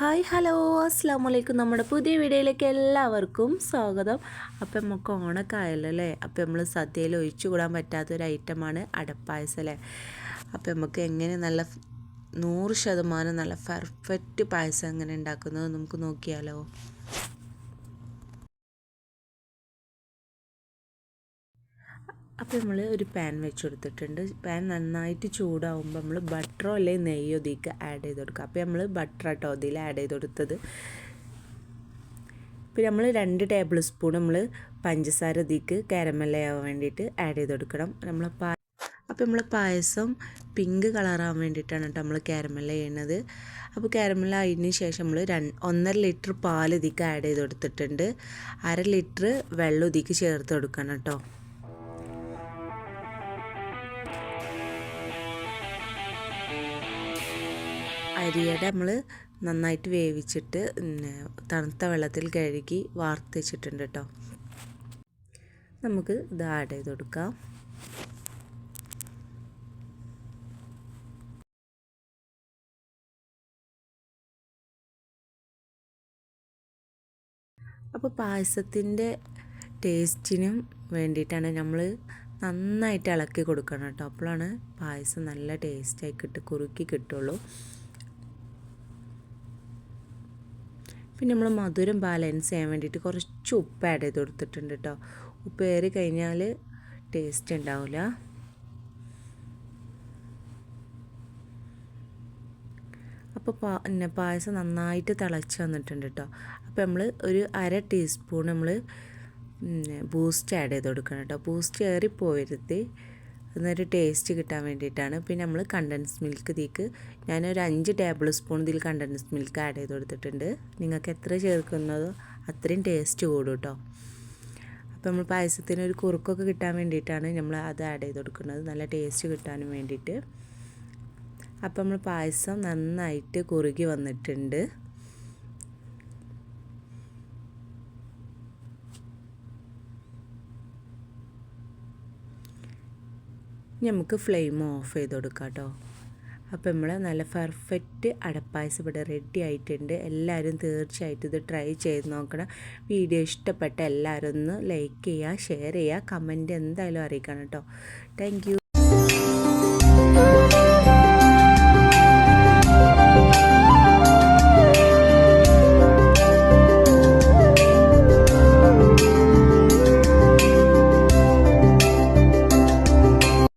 Hi hello. അസ്സാം വലൈക്കും നമ്മുടെ പുതിയ വീഡിയോയിലേക്ക് എല്ലാവർക്കും സ്വാഗതം. അപ്പം നമുക്ക് ഓണൊക്കെ ആയല്ലോ അല്ലേ? അപ്പം നമ്മൾ സദ്യയിൽ ഒഴിച്ചുകൂടാൻ പറ്റാത്തൊരു ഐറ്റമാണ് അടപ്പായസം അല്ലേ? അപ്പം നമുക്ക് എങ്ങനെ നല്ല നൂറ് ശതമാനം നല്ല പെർഫെക്റ്റ് പായസം എങ്ങനെ ഉണ്ടാക്കുന്നത് നമുക്ക് നോക്കിയാലോ. അപ്പോൾ നമ്മൾ ഒരു പാൻ വെച്ച് കൊടുത്തിട്ടുണ്ട് പാൻ നന്നായിട്ട് ചൂടാവുമ്പോൾ നമ്മൾ ബട്ടറോ അല്ലെങ്കിൽ നെയ്യോ ഇതിലേക്ക് ആഡ് ചെയ്ത് കൊടുക്കുക. അപ്പോൾ നമ്മൾ ബട്ടർ കേട്ടോ ഇതിൽ ആഡ് ചെയ്ത് കൊടുത്തത്. പിന്നെ നമ്മൾ രണ്ട് ടേബിൾ സ്പൂൺ നമ്മൾ പഞ്ചസാര ഇതിക്ക് കാരമലയാവാൻ വേണ്ടിയിട്ട് ആഡ് ചെയ്ത് കൊടുക്കണം. നമ്മൾ പാ അപ്പോൾ നമ്മൾ പായസം പിങ്ക് കളറാകാൻ വേണ്ടിയിട്ടാണ് കേട്ടോ നമ്മൾ കാരമല്ല ചെയ്യുന്നത്. അപ്പോൾ കാരമല്ല ആയതിന് ശേഷം നമ്മൾ രണ്ട് ഒന്നര ലിറ്റർ പാൽ ഇതിക്ക് ആഡ് ചെയ്ത് കൊടുത്തിട്ടുണ്ട്. അര ലിറ്റർ വെള്ളം ഇതിക്ക് ചേർത്ത് കൊടുക്കണം കേട്ടോ. അരിയുടെ നമ്മൾ നന്നായിട്ട് വേവിച്ചിട്ട് തണുത്ത വെള്ളത്തിൽ കഴുകി വാർത്ത് വെച്ചിട്ടുണ്ട് കേട്ടോ നമുക്ക് ഇത് ആഡ് ചെയ്ത് കൊടുക്കാം അപ്പോൾ പായസത്തിന്റെ ടേസ്റ്റിനും വേണ്ടിയിട്ടാണ് നമ്മൾ നന്നായിട്ട് ഇളക്കി കൊടുക്കണം കേട്ടോ അപ്പോഴാണ് പായസം നല്ല ടേസ്റ്റായി കിട്ടും കുറുക്കി കിട്ടുള്ളൂ. പിന്നെ നമ്മൾ മധുരം ബാലൻസ് ചെയ്യാൻ വേണ്ടിയിട്ട് കുറച്ച് ഉപ്പ് ആഡ് ചെയ്ത് കൊടുത്തിട്ടുണ്ട് കേട്ടോ ഉപ്പ് ഏറി കഴിഞ്ഞാൽ ടേസ്റ്റ് ഉണ്ടാവില്ല അപ്പോൾ പാ പിന്നെ പായസം നന്നായിട്ട് തിളച്ച് വന്നിട്ടുണ്ട് കേട്ടോ അപ്പോൾ നമ്മൾ ഒരു അര ടീസ്പൂൺ നമ്മൾ ബൂസ്റ്റ് ആഡ് ചെയ്ത് കൊടുക്കണം കേട്ടോ ബൂസ്റ്റ് ഏറി എന്നൊരു ടേസ്റ്റ് കിട്ടാൻ വേണ്ടിയിട്ടാണ്. പിന്നെ നമ്മൾ കണ്ടൻസ് മിൽക്ക് ഇതിക്ക് ഞാനൊരു അഞ്ച് ടേബിൾ സ്പൂൺ ഇതിൽ കണ്ടൻസ് മിൽക്ക് ആഡ് ചെയ്ത് കൊടുത്തിട്ടുണ്ട്. നിങ്ങൾക്ക് എത്ര ചേർക്കുന്നതോ അത്രയും ടേസ്റ്റ് കൂടും കേട്ടോ അപ്പോൾ നമ്മൾ പായസത്തിന് ഒരു കുറുക്കൊക്കെ കിട്ടാൻ വേണ്ടിയിട്ടാണ് നമ്മൾ അത് ആഡ് ചെയ്ത് കൊടുക്കുന്നത്. നല്ല ടേസ്റ്റ് കിട്ടാനും വേണ്ടിയിട്ട്. അപ്പോൾ നമ്മൾ പായസം നന്നായിട്ട് കുറുകി വന്നിട്ടുണ്ട്. നമുക്ക് ഫ്ലെയിം ഓഫ് ചെയ്ത് കൊടുക്കാം കേട്ടോ അപ്പോൾ നമ്മൾ നല്ല പെർഫെക്റ്റ് അടപ്പായസം ഇവിടെ റെഡി ആയിട്ടുണ്ട്. എല്ലാവരും തീർച്ചയായിട്ടും ഇത് ട്രൈ ചെയ്ത് നോക്കണം. വീഡിയോ ഇഷ്ടപ്പെട്ട എല്ലാവരും ഒന്ന് ലൈക്ക് ചെയ്യുക ഷെയർ ചെയ്യുക കമന്റ് എന്തായാലും അറിയിക്കണം കേട്ടോ. താങ്ക്